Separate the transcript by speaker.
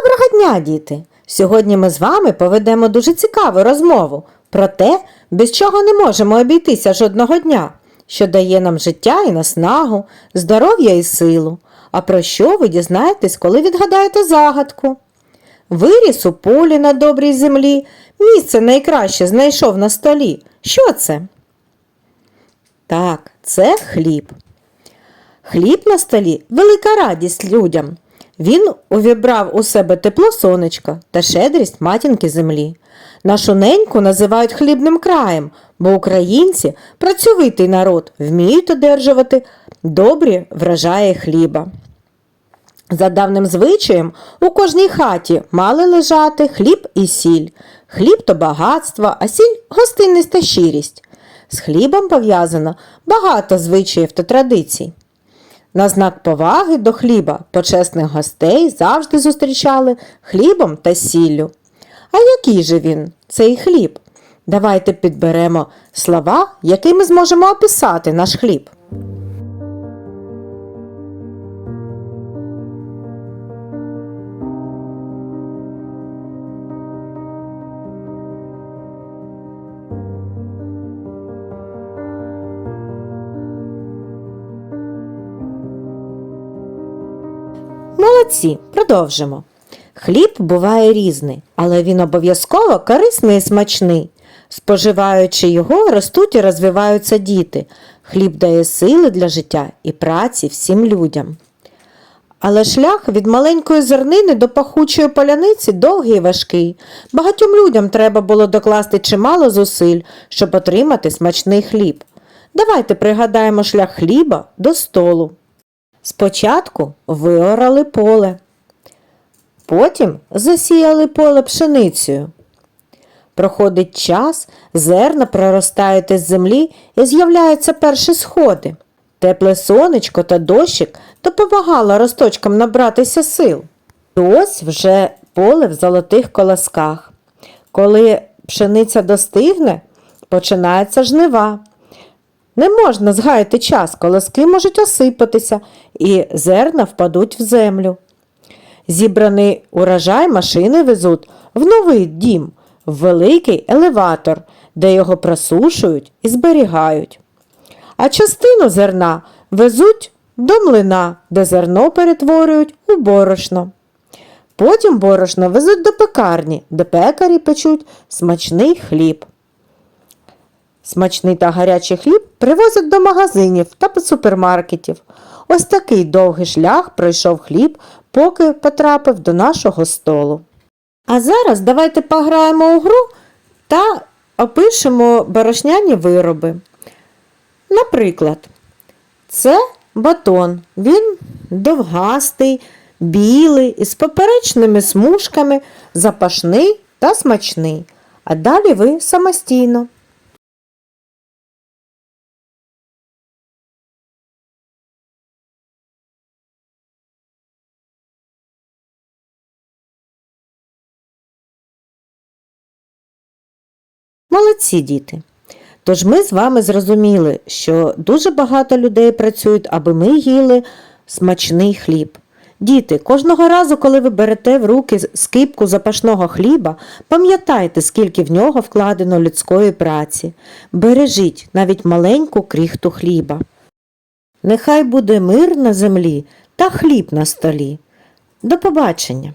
Speaker 1: Доброго дня, діти! Сьогодні ми з вами поведемо дуже цікаву розмову про те, без чого не можемо обійтися жодного дня, що дає нам життя і наснагу, здоров'я і силу. А про що ви дізнаєтесь, коли відгадаєте загадку? Виріс у полі на добрій землі, місце найкраще знайшов на столі. Що це? Так, це хліб. Хліб на столі велика радість людям. Він увібрав у себе тепло сонечка та щедрість матінки землі. Нашу неньку називають хлібним краєм, бо українці працьовитий народ, вміють одержувати добрі врожаї хліба. За давним звичаєм у кожній хаті мали лежати хліб і сіль. Хліб то багатство, а сіль гостинність та щирість. З хлібом пов'язано багато звичаїв та традицій. На знак поваги до хліба почесних гостей завжди зустрічали хлібом та сіллю. А який же він, цей хліб? Давайте підберемо слова, якими зможемо описати наш хліб. Молодці, продовжимо. Хліб буває різний, але він обов'язково корисний і смачний. Споживаючи його, ростуть і розвиваються діти. Хліб дає сили для життя і праці всім людям. Але шлях від маленької зернини до пахучої поляниці довгий і важкий. Багатьом людям треба було докласти чимало зусиль, щоб отримати смачний хліб. Давайте пригадаємо шлях хліба до столу. Спочатку виорали поле, потім засіяли поле пшеницею. Проходить час, зерна проростають із землі і з'являються перші сходи. Тепле сонечко та дощик допомагало росточкам набратися сил. Ось вже поле в золотих колосках. Коли пшениця достигне, починається жнива. Не можна згаяти час, колоски можуть осипатися і зерна впадуть в землю. Зібраний урожай машини везуть в новий дім, в великий елеватор, де його просушують і зберігають. А частину зерна везуть до млина, де зерно перетворюють у борошно. Потім борошно везуть до пекарні, де пекарі печуть смачний хліб. Смачний та гарячий хліб привозять до магазинів та супермаркетів. Ось такий довгий шлях пройшов хліб, поки потрапив до нашого столу. А зараз давайте пограємо у гру та опишемо борошняні вироби. Наприклад, це батон. Він довгастий, білий, із поперечними смужками, запашний та смачний. А далі ви самостійно. Молодці діти. Тож ми з вами зрозуміли, що дуже багато людей працюють, аби ми їли смачний хліб. Діти, кожного разу, коли ви берете в руки скипку запашного хліба, пам'ятайте, скільки в нього вкладено людської праці. Бережіть навіть маленьку крихту хліба. Нехай буде мир на землі та хліб на столі. До побачення!